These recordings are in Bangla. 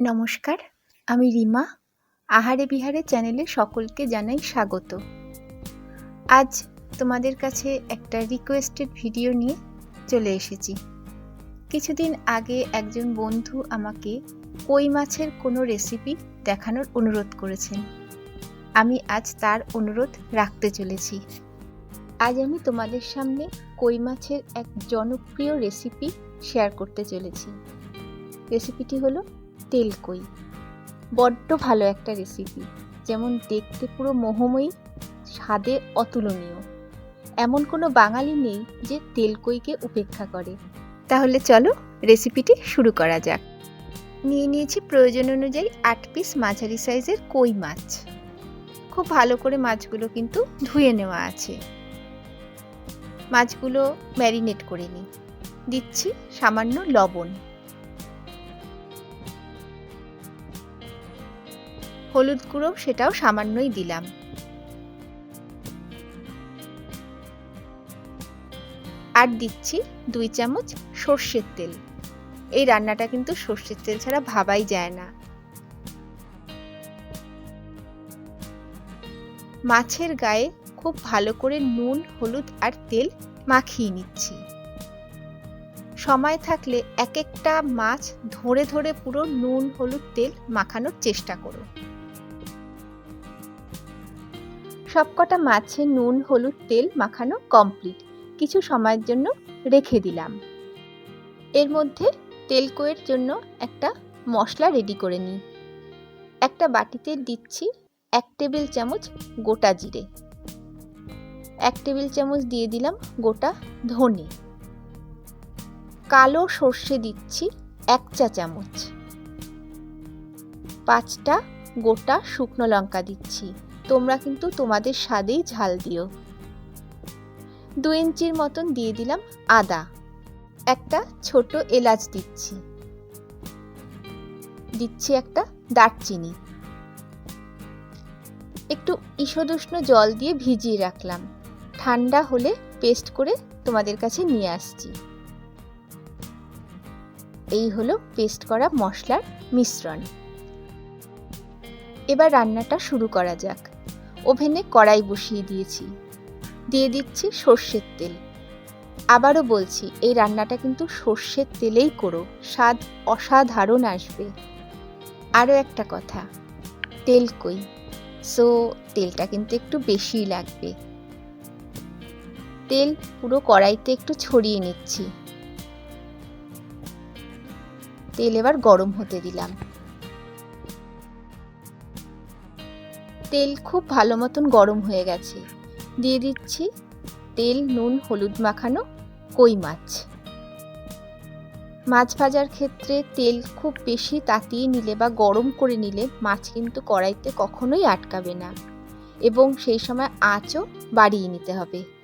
নমস্কার, আমি রিমা। আহারে বিহারে চ্যানেলে সকলকে জানাই স্বাগত। আজ তোমাদের কাছে একটা রিকোয়েস্টেড ভিডিও নিয়ে চলে এসেছি। কিছুদিন আগে একজন বন্ধু আমাকে কই মাছের কোনো রেসিপি দেখানোর অনুরোধ করেছেন। আমি আজ তার অনুরোধ রাখতে চলেছি। আজ আমি তোমাদের সামনে কই মাছের এক জনপ্রিয় রেসিপি শেয়ার করতে চলেছি। রেসিপিটি হলো তেল কই। বড্ড ভালো একটা রেসিপি যেমন দেখতে পুরো মোহময়ী, স্বাদে অতুলনীয়। এমন কোনো বাঙালি নেই যে তেল কইকে উপেক্ষা করে। তাহলে চলো রেসিপিটি শুরু করা যাক। নিয়ে নিয়েছি প্রয়োজন অনুযায়ী আট পিস মাঝারি সাইজের কই মাছ। খুব ভালো করে মাছগুলো কিন্তু ধুয়ে নেওয়া আছে। মাছগুলো ম্যারিনেট করে নিই। দিচ্ছি সামান্য লবণ। হলুদ গুঁড়ো সেটাও সামান্যই দিলাম। আর দিচ্ছি দুই চামচ সর্ষের তেল। এই রান্নাটা কিন্তু সর্ষের তেল ছাড়া ভাবাই যায় না। মাছের গায়ে খুব ভালো করে নুন, হলুদ আর তেল মাখিয়ে নিচ্ছি। সময় থাকলে এক একটা মাছ ধরে ধরে পুরো নুন, হলুদ, তেল মাখানোর চেষ্টা করো। সবকটা মাছে নুন, হলুদ, তেল মাখানো কমপ্লিট কিছু সময়ের জন্য রেখে দিলাম। এর মধ্যে তেল কোয়ের জন্য একটা মশলা রেডি করে নিই। একটা বাটিতে দিচ্ছি এক টেবিল চামচ গোটা জিরে। এক টেবিল চামচ দিয়ে দিলাম গোটা ধনে। কালো সর্ষে দিচ্ছি এক চা চামচ। পাঁচটা গোটা শুকনো লঙ্কা দিচ্ছি। তোমরা কিন্তু তোমাদের স্বাদেই ঝাল দিও। দু ইঞ্চির মতন দিয়ে দিলাম আদা। একটা ছোট এলাচ দিচ্ছি। দিচ্ছি একটা দারচিনি। একটু ঈষদুষ্ণ জল দিয়ে ভিজিয়ে রাখলাম। ঠান্ডা হলে পেস্ট করে তোমাদের কাছে নিয়ে আসছি। এই হলো পেস্ট করা মশলার মিশ্রণ। এবার রান্নাটা শুরু করা যাক। ওভেনে কড়াই বসিয়ে দিয়েছি। দিয়ে দিচ্ছি সর্ষের তেল। আবারও বলছি, এই রান্নাটা কিন্তু সর্ষের তেলেই করো, স্বাদ অসাধারণ আসবে। আরও একটা কথা, তেল কই? সো তেলটা কিন্তু একটু বেশিই লাগবে। তেল পুরো কড়াইতে একটু ছড়িয়ে নিচ্ছি। তেল এবার গরম হতে দিলাম। তেল খুব ভালো মতন গরম হয়ে গেছে। দিয়ে দিচ্ছি তেল, নুন, হলুদ মাখানো কই মাছ। মাছ ভাজার ক্ষেত্রে তেল খুব বেশি তাতিয়ে নিলে বা গরম করে নিলে মাছ কিন্তু কড়াইতে কখনোই আটকাবে না। এবং সেই সময় আঁচও বাড়িয়ে নিতে হবে।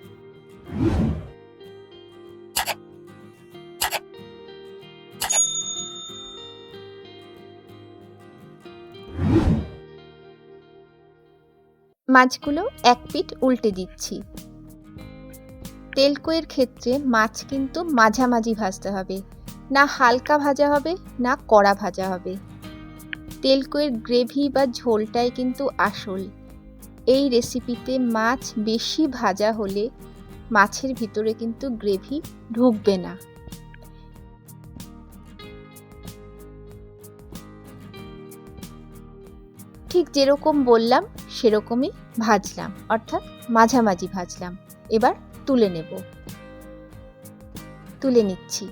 মাছগুলো এক পিঠ উল্টে দিচ্ছি। তেলকইয়ের ক্ষেত্রে মাছ কিন্তু মাঝামাঝি ভাজতে হবে। না হালকা ভাজা হবে, না কড়া ভাজা হবে। তেলকইয়ের গ্রেভি বা ঝোলটাই কিন্তু আসল। এই রেসিপিতে মাছ বেশি ভাজা হলে মাছের ভিতরে কিন্তু গ্রেভি ঢুকবে না। ঠিক যেরকম বললাম, সেরকমই ভাজলাম, অর্থাৎ মাঝামাঝি ভাজলাম। এবার তুলে নেব। তুলে নিচ্ছি।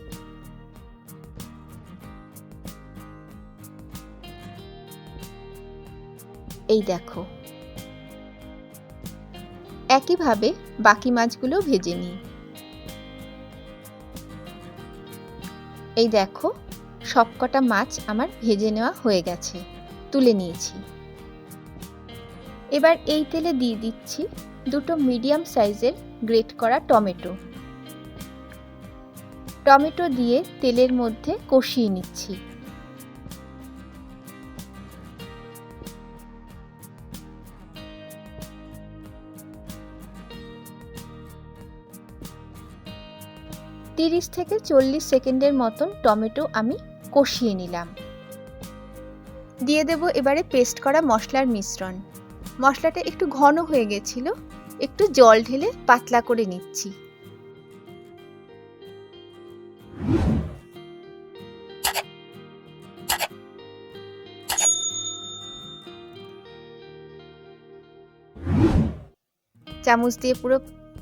এই দেখো। একইভাবে বাকি মাছগুলো ভেজে নিই। এই দেখো, সবকটা মাছ আমার ভেজে নেওয়া হয়ে গেছে। তুলে নিয়েছি। এবার এই তেলে দিয়ে দিচ্ছি দুটো মিডিয়াম সাইজের গ্রেট করা টমেটো। টমেটো দিয়ে তেলের মধ্যে কষিয়ে নিচ্ছি। তিরিশ থেকে চল্লিশ সেকেন্ডের মতন টমেটো আমি কষিয়ে নিলাম। দিয়ে দেব এবারে পেস্ট করা মশলার মিশ্রণ। মশলাটা একটু ঘন হয়ে গেছিল, একটু জল ঢেলে পাতলা করে নিচ্ছি। চামচ দিয়ে পুরো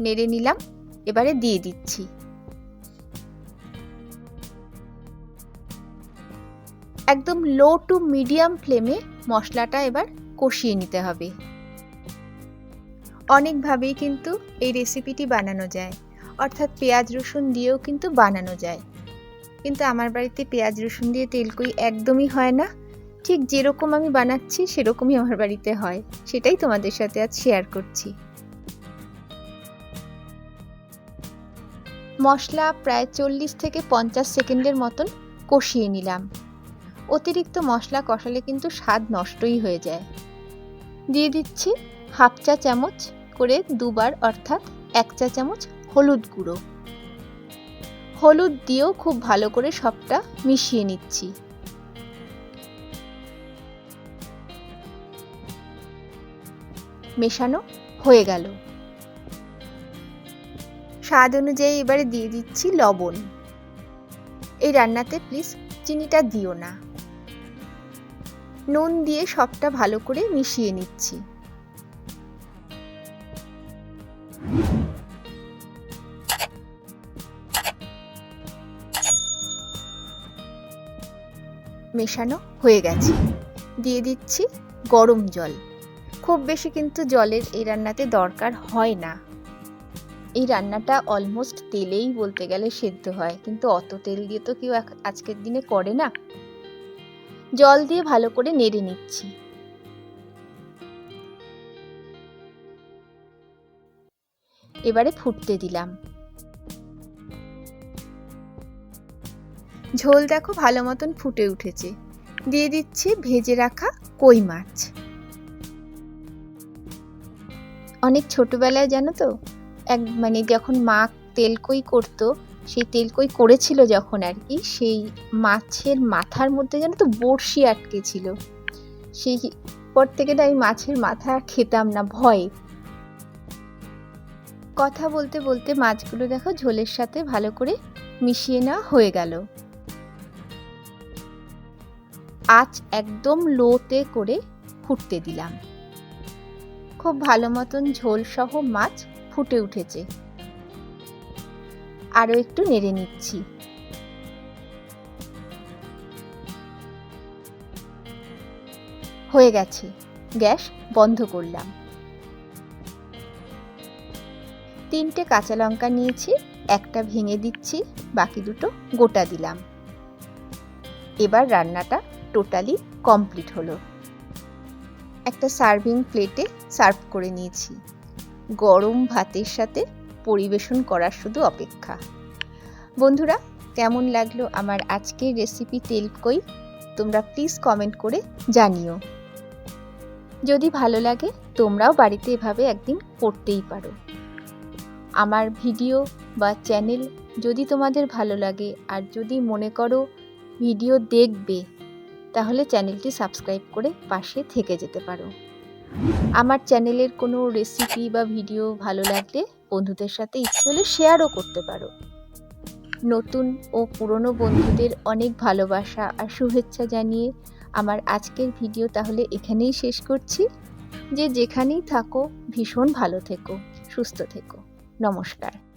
নেড়ে নিলাম, এবারে দিয়ে দিচ্ছি। একদম লো টু মিডিয়াম ফ্লেমে মশলাটা এবার কষিয়ে নিতে হবে। অনেকভাবেই কিন্তু এই রেসিপিটি বানানো যায়। অর্থাৎ পেঁয়াজ রসুন দিয়েও কিন্তু বানানো যায়। কিন্তু আমার বাড়িতে পেঁয়াজ রসুন দিয়ে তেলকই একদমই হয় না। ঠিক যেরকম আমি বানাচ্ছি, সেরকমই আমার বাড়িতে হয়। সেটাই তোমাদের সাথে আজ শেয়ার করছি। মশলা প্রায় চল্লিশ থেকে পঞ্চাশ সেকেন্ডের মতন কষিয়ে নিলাম। অতিরিক্ত মশলা কষালে কিন্তু স্বাদ নষ্টই হয়ে যায়। দিয়ে দিচ্ছি হাফ চা চামচ করে দুবার, অর্থাৎ এক চা চামচ হলুদ গুঁড়ো। হলুদ দিয়েও খুব ভালো করে সবটা মিশিয়ে নিচ্ছি। মেশানো হয়ে গেল। স্বাদ অনুযায়ী এবারে দিয়ে দিচ্ছি লবণ। এই রান্নাতে প্লিজ চিনিটা দিও না। নুন দিয়ে সবটা ভালো করে মিশিয়ে নিচ্ছি। মেশানো হয়ে গেছে। দিয়ে দিচ্ছি গরম জল। খুব বেশি কিন্তু জলের এই রান্নাতে দরকার হয় না। এই রান্নাটা অলমোস্ট তেলেই বলতে গেলে সেদ্ধ হয়, কিন্তু অত তেল দিয়ে তো কেউ আজকের দিনে করে না। জল দিয়ে ভালো করে নেড়ে নিচ্ছি। এবারে ফুটতে দিলাম। ঝোল দেখো ভালো মতন ফুটে উঠেছে। দিয়ে দিচ্ছি ভেজে রাখা কই মাছ। অনেক ছোটবেলায় জানো তো, এক মানে যখন মা তেলকই করতো সেই তেলকই করেছিল যখন আর কি, সেই মাছের মাথার মধ্যে যেন তো বড়শি আটকে ছিল। সেই পর থেকে না আমি মাছের মাথা খেতাম না, ভয়ে। কথা বলতে বলতে মাছগুলো দেখো ঝোলের সাথে ভালো করে মিশিয়ে নেওয়া হয়ে গেল। আঁচ একদম লোতে করে ফুটতে দিলাম। খুব ভালো মতন ঝোল সহ মাছ ফুটে উঠেছে। আরও একটু নেড়ে নিচ্ছি। হয়ে গেছে। গ্যাস বন্ধ করলাম। তিনটে কাঁচা লঙ্কা নিয়েছি, একটা ভেঙে দিচ্ছি, বাকি দুটো গোটা দিলাম। এবার রান্নাটা টোটালি কমপ্লিট হলো। একটা সার্ভিং প্লেটে সার্ভ করে নিয়েছি। গরম ভাতের সাথে পরিবেশন করার শুধু অপেক্ষা। বন্ধুরা, কেমন লাগল আমার আজকের রেসিপি তেলকই? তোমরা প্লিজ কমেন্ট করে জানিও। যদি ভালো লাগে, তোমরাও বাড়িতে এভাবে একদিন করতেই পারো। আমার ভিডিও বা চ্যানেল যদি তোমাদের ভালো লাগে, আর যদি মনে করো ভিডিও দেখবে, তাহলে চ্যানেলটি সাবস্ক্রাইব করে পাশে থেকে যেতে পারো। আমার চ্যানেলের কোনো রেসিপি বা ভিডিও ভালো লাগলে বন্ধুদের সাথে ইচ্ছে হলে শেয়ারও করতে পারো। নতুন ও পুরনো বন্ধুদের অনেক ভালোবাসা আর শুভেচ্ছা জানিয়ে আমার আজকের ভিডিও তাহলে এখানেই শেষ করছি। যে যেখানেই থাকো, ভীষণ ভালো থেকো, সুস্থ থেকো। নমস্কার।